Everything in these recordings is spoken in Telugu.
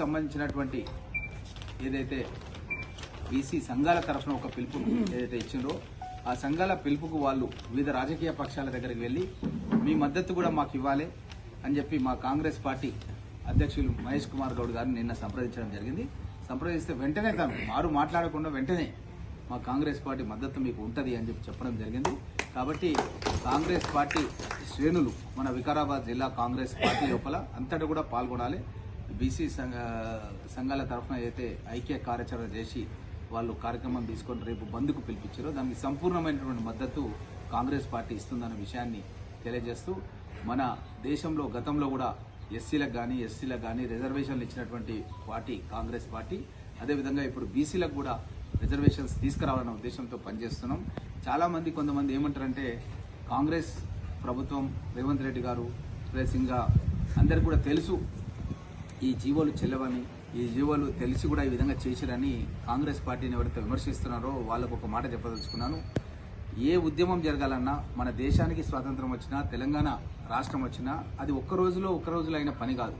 సంబంధించినటువంటి ఏదైతే బీసీ సంఘాల తరఫున ఒక పిలుపు ఏదైతే ఇచ్చిందో ఆ సంఘాల పిలుపుకు వాళ్ళు వివిధ రాజకీయ పక్షాల దగ్గరికి వెళ్ళి మీ మద్దతు కూడా మాకు ఇవ్వాలి అని చెప్పి మా కాంగ్రెస్ పార్టీ అధ్యక్షులు మహేష్ కుమార్ గౌడ్ గారిని నిన్న సంప్రదించడం జరిగింది. సంప్రదిస్తే వెంటనే తను మారు మాట్లాడకుండా వెంటనే మా కాంగ్రెస్ పార్టీ మద్దతు మీకు ఉంటుంది అని చెప్పి చెప్పడం జరిగింది. కాబట్టి కాంగ్రెస్ పార్టీ శ్రేణులు మన వికారాబాద్ జిల్లా కాంగ్రెస్ పార్టీ లోపల అంతటా కూడా పాల్గొనాలి. బీసీ సంఘ సంఘాల తరఫున అయితే ఐక్య కార్యాచరణ చేసి వాళ్ళు కార్యక్రమం తీసుకొని రేపు బంద్కు పిలిపించారో దానికి సంపూర్ణమైనటువంటి మద్దతు కాంగ్రెస్ పార్టీ ఇస్తుందన్న విషయాన్ని తెలియజేస్తూ మన దేశంలో గతంలో కూడా ఎస్సీలకు కానీ ఎస్సీలకు కానీ రిజర్వేషన్లు ఇచ్చినటువంటి పార్టీ కాంగ్రెస్ పార్టీ. అదేవిధంగా ఇప్పుడు బీసీలకు కూడా రిజర్వేషన్స్ తీసుకురావాలన్న ఉద్దేశంతో పనిచేస్తున్నాం. చాలామంది కొంతమంది ఏమంటారంటే కాంగ్రెస్ ప్రభుత్వం రేవంత్ రెడ్డి గారు ప్లస్ ఇంకా అందరికి కూడా తెలుసు ఈ జీవోలు చెల్లవని ఈ జీవోలు తెలిసి కూడా ఈ విధంగా చేశారని కాంగ్రెస్ పార్టీని ఎవరైతే విమర్శిస్తున్నారో వాళ్ళకు ఒక మాట చెప్పదలుచుకున్నాను. ఏ ఉద్యమం జరగాలన్నా మన దేశానికి స్వాతంత్రం వచ్చినా తెలంగాణ రాష్ట్రం వచ్చినా అది ఒక్క రోజులో ఒక్క రోజులో అయిన పని కాదు.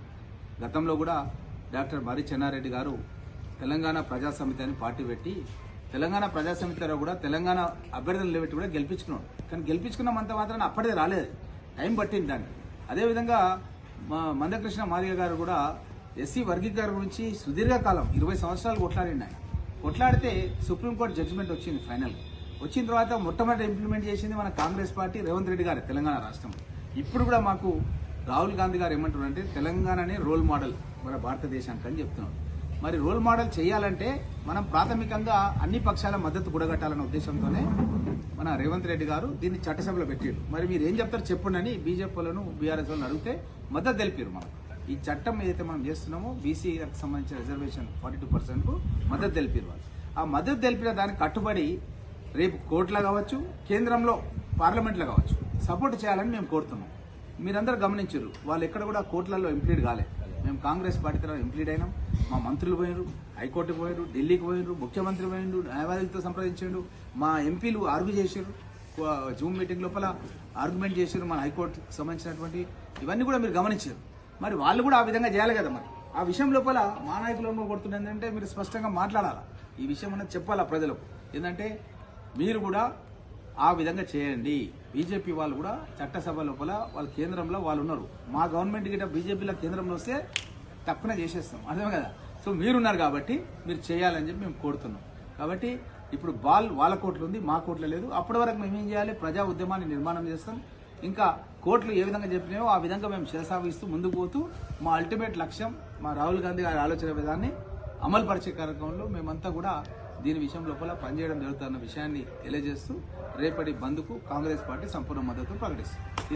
గతంలో కూడా డాక్టర్ మర్రి చెన్నారెడ్డి గారు తెలంగాణ ప్రజా సమితి అని పార్టీ పెట్టి తెలంగాణ ప్రజా సమితిలో కూడా తెలంగాణ అభ్యర్థులు నిలబెట్టి కూడా గెలిపించుకున్నాడు కానీ గెలిపించుకున్నామంత మాత్రాన అప్పటిదే రాలేదు. టైం పట్టింది దానికి. అదేవిధంగా మా మందకృష్ణ మాదిగ గారు కూడా ఎస్సీ వర్గీకరణ గురించి సుదీర్ఘకాలం ఇరవై సంవత్సరాలు కొట్లాడిండు ఆయన. కొట్లాడితే సుప్రీంకోర్టు జడ్జిమెంట్ వచ్చింది ఫైనల్ వచ్చిన తర్వాత మొట్టమొదటి ఇంప్లిమెంట్ చేసింది మన కాంగ్రెస్ పార్టీ రేవంత్ రెడ్డి గారు తెలంగాణ రాష్ట్రం ఇప్పుడు కూడా మాకు రాహుల్ గాంధీ గారు ఏమంటున్నారు అంటే తెలంగాణనే రోల్ మోడల్ మన భారతదేశానికి అని చెప్తున్నాడు. మరి రోల్ మోడల్ చేయాలంటే మనం ప్రాథమికంగా అన్ని పక్షాల మద్దతు కూడగట్టాలన్న ఉద్దేశంతోనే మన రేవంత్ రెడ్డి గారు దీన్ని చట్టసభలో పెట్టారు మరి మీరు ఏం చెప్తారు చెప్పండి అని బీజేపీలను బీఆర్ఎస్ వాళ్ళని అడిగితే మద్దతు తెలిపారు మనకు ఈ చట్టం ఏదైతే మనం చేస్తున్నామో బీసీలకు సంబంధించిన రిజర్వేషన్ ఫార్టీ టూ పర్సెంట్ మద్దతు తెలిపారు ఆ మద్దతు తెలిపిన దానికి కట్టుబడి రేపు కోర్టులో కావచ్చు కేంద్రంలో పార్లమెంట్లో కావచ్చు సపోర్ట్ చేయాలని మేము కోరుతున్నాం. మీరందరూ గమనించారు వాళ్ళు ఎక్కడ కూడా కోర్టులలో ఇంప్లీడ్ కాలే. మేము కాంగ్రెస్ పార్టీ తరఫున ఇంప్లీడ్ అయినాం. మా మంత్రులు పోయినారు హైకోర్టుకు పోయినారు ఢిల్లీకి పోయినారు ముఖ్యమంత్రి పోయిండు న్యాయవాదులతో సంప్రదించాడు. మా ఎంపీలు ఆర్గ్యూ చేశారు. జూమ్ మీటింగ్ లోపల ఆర్గ్యుమెంట్ చేశారు మన హైకోర్టుకు సంబంధించినటువంటి. ఇవన్నీ కూడా మీరు గమనించారు. మరి వాళ్ళు కూడా ఆ విధంగా చేయాలి కదా మరి. ఆ విషయం లోపల మా నాయకులను కొడుతుంది ఏంటంటే మీరు స్పష్టంగా మాట్లాడాలా? ఈ విషయం అనేది చెప్పాలా ప్రజలకు? ఏంటంటే మీరు కూడా ఆ విధంగా చేయండి. బీజేపీ వాళ్ళు కూడా చట్టసభ లోపల వాళ్ళ కేంద్రంలో వాళ్ళు ఉన్నారు. మా గవర్నమెంట్ గిట్ట బీజేపీలో కేంద్రంలో వస్తే తప్పున చేసేస్తాం. అర్థమే కదా? సో మీరున్నారు కాబట్టి మీరు చేయాలని చెప్పి మేము కోరుతున్నాం. కాబట్టి ఇప్పుడు బాల్ వాళ్ళ కోట్లు ఉంది మా కోట్ల లేదు. అప్పటి వరకు మేము ఏం చేయాలి? ప్రజా ఉద్యమాన్ని నిర్మాణం చేస్తాం. ఇంకా కోర్టులు ఏ విధంగా చెప్పినాయో ఆ విధంగా మేము శిరసాగిస్తూ ముందుకు పోతూ మా అల్టిమేట్ లక్ష్యం మా రాహుల్ గాంధీ గారి ఆలోచన విధాన్ని అమలు పరిచే కార్యక్రమంలో మేమంతా కూడా దీని విషయం లోపల పనిచేయడం జరుగుతున్న విషయాన్ని తెలియజేస్తూ రేపటి బంద్కు కాంగ్రెస్ పార్టీ సంపూర్ణ మద్దతు ప్రకటిస్తుంది.